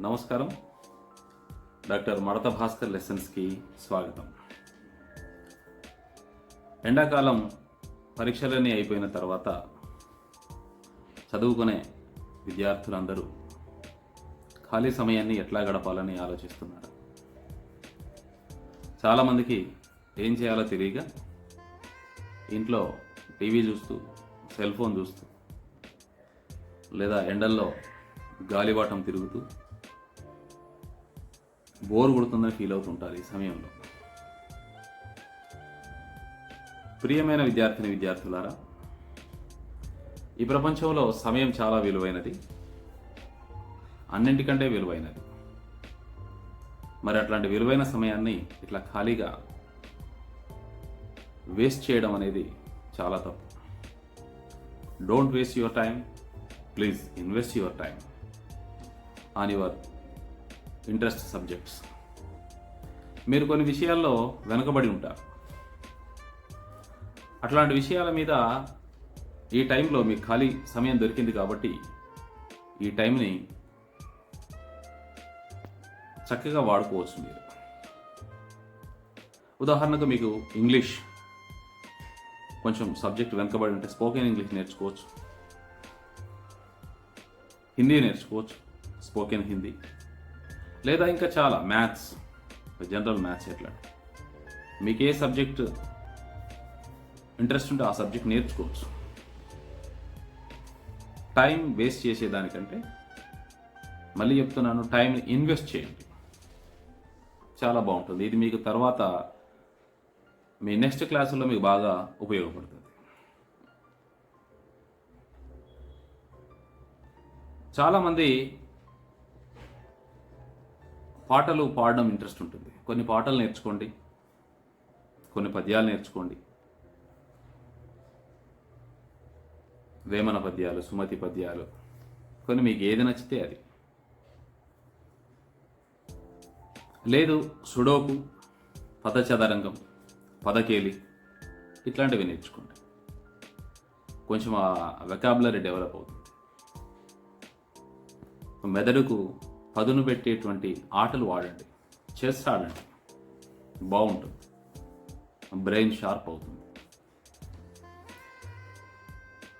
నమస్కారం. డాక్టర్ మడత భాస్కర్ లెసన్స్కి స్వాగతం. ఎండాకాలం పరీక్షలన్నీ అయిపోయిన తర్వాత చదువుకునే విద్యార్థులందరూ ఖాళీ సమయాన్ని ఎట్లా గడపాలని ఆలోచిస్తున్నారు? చాలామందికి ఏం చేయాలో తెలియక ఇంట్లో టీవీ చూస్తూ సెల్ ఫోన్ చూస్తూ లేదా ఎండల్లో గాలివాటం తిరుగుతూ బోర్ కొడుతుందని ఫీల్ అవుతుంటారు ఈ సమయంలో. ప్రియమైన విద్యార్థిని విద్యార్థులారా ఈ ప్రపంచంలో సమయం చాలా విలువైనది. అన్నింటికంటే విలువైనది. మరి అట్లాంటి విలువైన సమయాన్ని ఇట్లా ఖాళీగా వేస్ట్ చేయడం అనేది చాలా తప్పు. Don't waste your time please invest your time on your interest subjects. మీరు కొన్ని విషయాల్లో వెనుకబడి ఉంటారు. అట్లాంటి విషయాల మీద ఈ టైంలో మీకు ఖాళీ సమయం దొరికింది కాబట్టి ఈ టైంని చక్కగా వాడుకోవచ్చు మీరు. ఉదాహరణకు మీకు ఇంగ్లీష్ కొంచెం సబ్జెక్ట్ వెనుకబడి ఉంటే స్పోకెన్ ఇంగ్లీష్ నేర్చుకోవచ్చు. హిందీ నేర్చుకోవచ్చు. స్పోకెన్ హిందీ. లేదా ఇంకా చాలా మ్యాథ్స్ జనరల్ మ్యాథ్స్ ఎట్లా? మీకు ఏ సబ్జెక్ట్ ఇంట్రెస్ట్ ఉంటే ఆ సబ్జెక్ట్ నేర్చుకోవచ్చు. టైం వేస్ట్ చేసేదానికంటే మళ్ళీ చెప్తున్నాను టైం ఇన్వెస్ట్ చేయండి. చాలా బాగుంటుంది. ఇది మీకు తర్వాత మీ నెక్స్ట్ క్లాసుల్లో మీకు బాగా ఉపయోగపడుతుంది. చాలామంది పాటలు పాడడం ఇంట్రెస్ట్ ఉంటుంది. కొన్ని పాటలు నేర్చుకోండి. కొన్ని పద్యాలు నేర్చుకోండి. వేమన పద్యాలు సుమతి పద్యాలు. కొన్ని మీకు ఏది నచ్చితే అది. లేదు సుడోకు పదచదరంగం పదకేలి ఇట్లాంటివి నేర్చుకోండి. కొంచెం ఆ వెకాబులరీ డెవలప్ అవుతుంది. మెదడుకు పదును పెట్టేటువంటి ఆటలు ఆడండి. చెస్ ఆడండి. బాగుంటుంది. బ్రెయిన్ షార్ప్ అవుతుంది.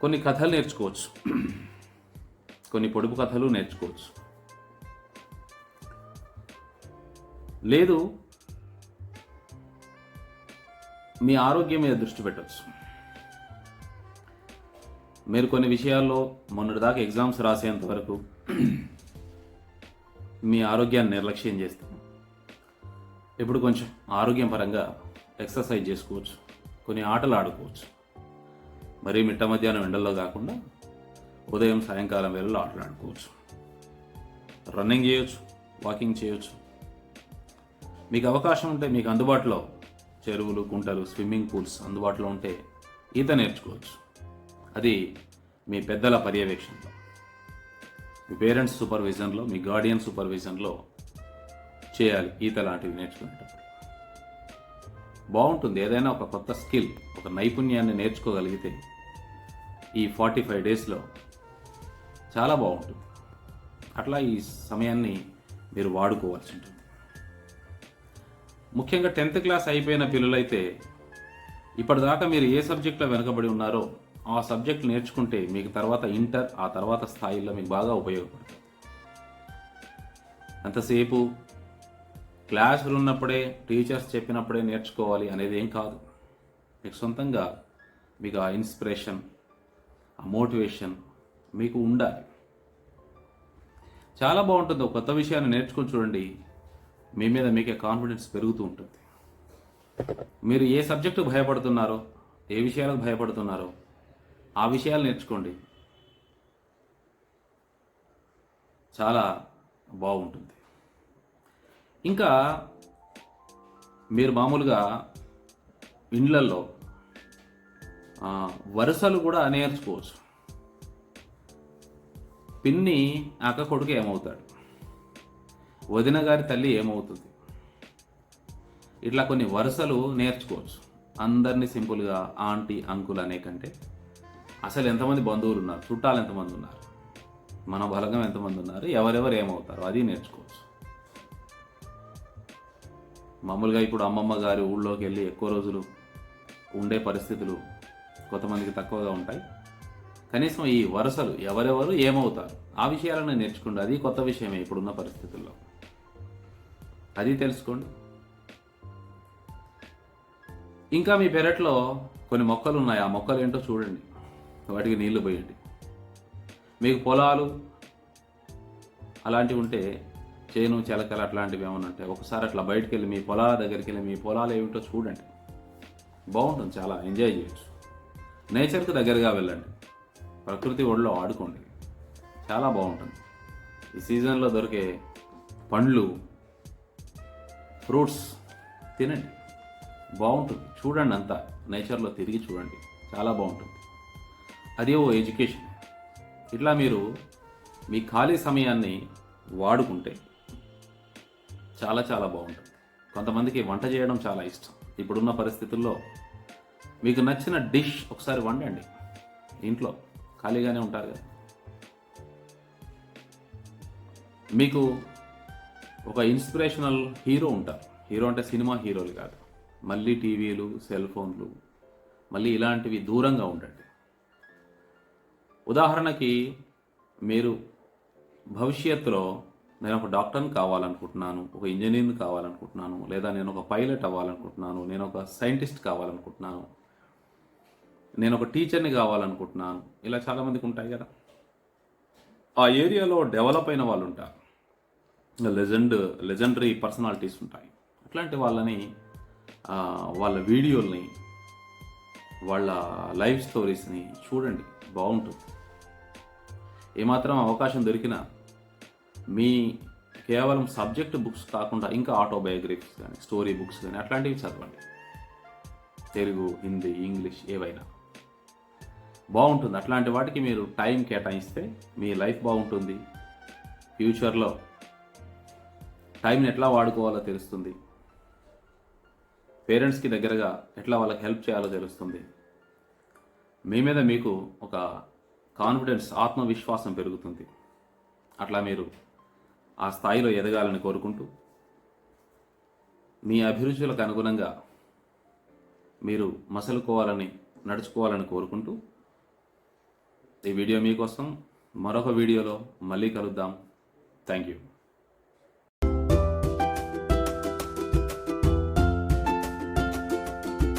కొన్ని కథలు నేర్చుకోవచ్చు. కొన్ని పొడుపు కథలు నేర్చుకోవచ్చు. లేదు మీ ఆరోగ్యం మీద దృష్టి పెట్టవచ్చు మీరు కొన్ని విషయాల్లో మొన్నటిదాకా ఎగ్జామ్స్ రాసేంత వరకు మీ ఆరోగ్యాన్ని నిర్లక్ష్యం చేస్తే ఇప్పుడు కొంచెం ఆరోగ్యం పరంగా ఎక్సర్సైజ్ చేసుకోవచ్చు కొన్ని ఆటలు ఆడుకోవచ్చు. మరీ మిట్ట మధ్యాహ్నం ఎండల్లో కాకుండా ఉదయం సాయంకాలం వేళలో ఆటలు ఆడుకోవచ్చు. రన్నింగ్ చేయొచ్చు వాకింగ్ చేయొచ్చు. మీకు అవకాశం ఉంటే మీకు అందుబాటులో చెరువులు కుంటలు స్విమ్మింగ్ పూల్స్ అందుబాటులో ఉంటే ఈత నేర్చుకోవచ్చు. అది మీ పెద్దల పర్యవేక్షణలో. మీ పేరెంట్స్ సూపర్విజన్లో మీ గార్డియన్ సూపర్విజన్లో చేయాలి ఈత లాంటివి నేర్చుకునేటప్పుడు. బాగుంటుంది ఏదైనా ఒక కొత్త స్కిల్ ఒక నైపుణ్యాన్ని నేర్చుకోగలిగితే ఈ ఫార్టీ ఫైవ్ డేస్లో చాలా బాగుంటుంది. అట్లా ఈ సమయాన్ని మీరు వాడుకోవాల్సి ఉంటుంది. ముఖ్యంగా టెన్త్ క్లాస్ అయిపోయిన పిల్లలైతే ఇప్పటిదాకా మీరు ఏ సబ్జెక్ట్లో వెనుకబడి ఉన్నారో ఆ సబ్జెక్ట్ నేర్చుకుంటే మీకు తర్వాత ఇంటర్ ఆ తర్వాత స్థాయిలో మీకు బాగా ఉపయోగపడుతుంది. అంతసేపు క్లాసులు ఉన్నప్పుడే టీచర్స్ చెప్పినప్పుడే నేర్చుకోవాలి అనేది ఏం కాదు. మీకు సొంతంగా మీకు ఆ ఇన్స్పిరేషన్ ఆ మోటివేషన్ మీకు ఉండాలి. చాలా బాగుంటుంది. ఒక కొత్త విషయాన్ని నేర్చుకుని చూడండి. మీ మీద మీకే కాన్ఫిడెన్స్ పెరుగుతూ ఉంటుంది. మీరు ఏ సబ్జెక్టు భయపడుతున్నారో ఏ విషయాలకు భయపడుతున్నారో ఆ విషయాలు నేర్చుకోండి. చాలా బాగుంటుంది. ఇంకా మీరు మామూలుగా ఇండ్లల్లో ఆ, వరుసలు కూడా నేర్చుకోవచ్చు. పిన్ని అక్క కొడుకు ఏమవుతాడు? వదిన గారి తల్లి ఏమవుతుంది? ఇట్లా కొన్ని వరుసలు నేర్చుకోవచ్చు. అందరినీ సింపుల్గా ఆంటీ అంకుల్ అనే కంటే అసలు ఎంతమంది బంధువులు ఉన్నారు? చుట్టాలు ఎంతమంది ఉన్నారు? మన బలగం ఎంతమంది ఉన్నారు? ఎవరెవరు ఏమవుతారు? అది నేర్చుకోవచ్చు. మామూలుగా ఇప్పుడు అమ్మమ్మ గారి ఊళ్ళోకి వెళ్ళి ఎక్కువ రోజులు ఉండే పరిస్థితులు కొంతమందికి తక్కువగా ఉంటాయి. కనీసం ఈ వరుసలు ఎవరెవరు ఏమవుతారు? ఆ విషయాలను నేర్చుకోండి. అది కొత్త విషయమే ఇప్పుడున్న పరిస్థితుల్లో. అది తెలుసుకోండి. ఇంకా మీ పెరట్లో కొన్ని మొక్కలు ఉన్నాయి. ఆ మొక్కలు ఏంటో చూడండి. వాటికి నీళ్ళు పోయండి. మీకు పొలాలు అలాంటివి ఉంటే చేను చిలకలు అట్లాంటివి ఏమైనా ఉంటే ఒకసారి అట్లా బయటికి వెళ్ళి మీ పొలాల దగ్గరికి వెళ్ళి మీ పొలాలు ఏమిటో చూడండి. బాగుంటుంది చాలా ఎంజాయ్ చేయొచ్చు. నేచర్కి దగ్గరగా వెళ్ళండి. ప్రకృతి ఒడిలో ఆడుకోండి. చాలా బాగుంటుంది. ఈ సీజన్లో దొరికే పండ్లు ఫ్రూట్స్ తినండి. బాగుంటుంది. చూడండి అంతా. నేచర్లో తిరిగి చూడండి. చాలా బాగుంటుంది. అది ఓ ఎడ్యుకేషన్. ఇట్లా మీరు మీ ఖాళీ సమయాన్ని వాడుకుంటే చాలా చాలా బాగుంటుంది. కొంతమందికి వంట చేయడం చాలా ఇష్టం. ఇప్పుడున్న పరిస్థితుల్లో మీకు నచ్చిన డిష్ ఒకసారి వండండి. ఇంట్లో ఖాళీగానే ఉంటారు కదా. మీకు ఒక ఇన్స్పిరేషనల్ హీరో ఉంటారు. హీరో అంటే సినిమా హీరోలు కాదు. మళ్ళీ టీవీలు సెల్ ఫోన్లు మళ్ళీ ఇలాంటివి దూరంగా ఉండండి. ఉదాహరణకి మీరు భవిష్యత్తులో నేను ఒక డాక్టర్ని కావాలనుకుంటున్నాను ఒక ఇంజనీర్ని కావాలనుకుంటున్నాను లేదా నేను ఒక పైలట్ అవ్వాలనుకుంటున్నాను నేను ఒక సైంటిస్ట్ కావాలనుకుంటున్నాను నేను ఒక టీచర్ని కావాలనుకుంటున్నాను ఇలా చాలామందికి ఉంటాయి కదా. ఆ ఏరియాలో డెవలప్ అయిన వాళ్ళు ఉంటారు. లెజెండ్ లెజెండరీ పర్సనాలిటీస్ ఉంటాయి. అట్లాంటి వాళ్ళని వాళ్ళ వీడియోల్ని వాళ్ళ లైఫ్ స్టోరీస్ని చూడండి. బాగుంటుంది. ఏమాత్రం అవకాశం దొరికినా మీ కేవలం సబ్జెక్ట్ బుక్స్ కాకుండా ఇంకా ఆటోబయోగ్రఫీస్ కానీ స్టోరీ బుక్స్ కానీ అట్లాంటివి చదవండి. తెలుగు హిందీ ఇంగ్లీష్ ఏవైనా. బాగుంటుంది. అట్లాంటి వాటికి మీరు టైం కేటాయిస్తే మీ లైఫ్ బాగుంటుంది. ఫ్యూచర్లో టైంని ఎట్లా వాడుకోవాలో తెలుస్తుంది. పేరెంట్స్కి దగ్గరగా ఎట్లా వాళ్ళకి హెల్ప్ చేయాలో తెలుస్తుంది. మీ మీద మీకు ఒక కాన్ఫిడెన్స్ ఆత్మవిశ్వాసం పెరుగుతుంది. అట్లా మీరు ఆ స్థాయిలో ఎదగాలని కోరుకుంటూ మీ అభిరుచులకు అనుగుణంగా మీరు మసలుకోవాలని నడుచుకోవాలని కోరుకుంటూ ఈ వీడియో మీకోసం మరొక వీడియోలో మళ్ళీ కలుద్దాం. Thank you.